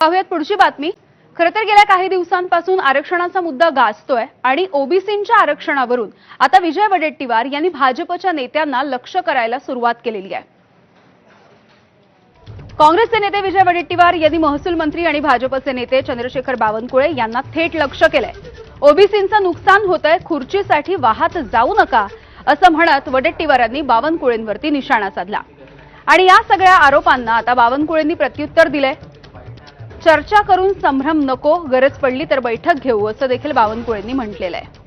पाहूयात पुढची बातमी. खरं तर गेल्या काही दिवसांपासून आरक्षणाचा मुद्दा गाजतोय आणि ओबीसींच्या आरक्षणावरून आता विजय वडेट्टीवार यांनी भाजपच्या नेत्यांना लक्ष करायला सुरुवात केलेली आहे. काँग्रेसचे नेते विजय वडेट्टीवार यांनी महसूल मंत्री आणि भाजपचे नेते चंद्रशेखर बावनकुळे यांना थेट लक्ष केलंय. ओबीसींचं नुकसान होतंय खुर्चीसाठी वाहत जाऊ नका असं म्हणत वडेट्टीवारांनी बावनकुळेंवरती निशाणा साधला. आणि या सगळ्या आरोपांना आता बावनकुळेंनी प्रत्युत्तर दिलंय. चर्चा करून संभ्रम नको गरज पडली तर बैठक घेऊ असं देखील बावनकुळेंनी म्हटलेलं आहे.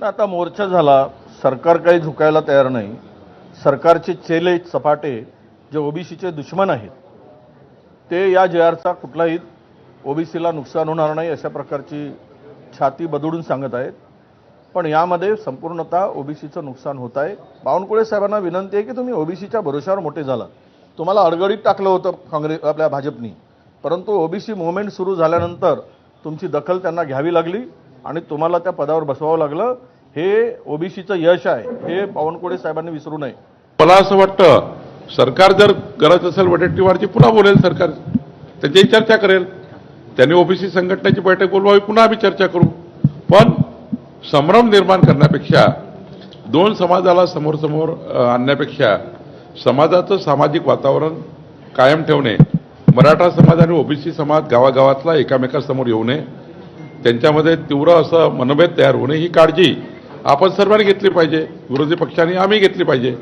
आता मोर्चा झाला सरकार काही झुकायला तयार नाही. सरकारचे चेले सपाटे जे ओबीसीचे दुश्मन आहेत ते या जे आरचा कुठलाही ओबीसीला नुकसान होणार नाही अशा प्रकारची छाती बदडून सांगत आहेत. पण यामध्ये संपूर्णतः ओबीसीचं नुकसान होत आहे. बावनकुळे साहेबांना विनंती आहे की तुम्ही ओबीसीच्या भरोशावर मोठे झाला. तुम्हाला अडगडीत टाकलं होतं काँग्रेस आपल्या भाजपनी. परंतु ओबीसी मुवमेंट सुरू झाल्यानंतर तुमची दखल त्यांना घ्यावी लागली आणि तुम्हाला त्या पदावर बसवावं लागलं. हे ओबीसीचं यश आहे. हे बावनकुळे साहेबांनी विसरू नये. मला असं वाटतं सरकार जर गरज असेल वडेट्टीवारची पुन्हा बोलेल सरकार. त्याच्याही चर्चा करेल. त्यांनी ओबीसी संघटनेची बैठक बोलवावी पुन्हा आम्ही चर्चा करू. संभ्रम निर्माण करण्यापेक्षा दोन समाजाला समोर समोर आणण्यापेक्षा समाजाचं सामाजिक वातावरण कायम ठेवणे मराठा समाज आणि ओबीसी समाज गावागावातला एकामेकासमोर येऊ नये त्यांच्यामध्ये तीव्र असं मनभेद तयार होणे ही काळजी आपण सर्वांनी घेतली पाहिजे विरोधी पक्षांनी आम्ही घेतली पाहिजे.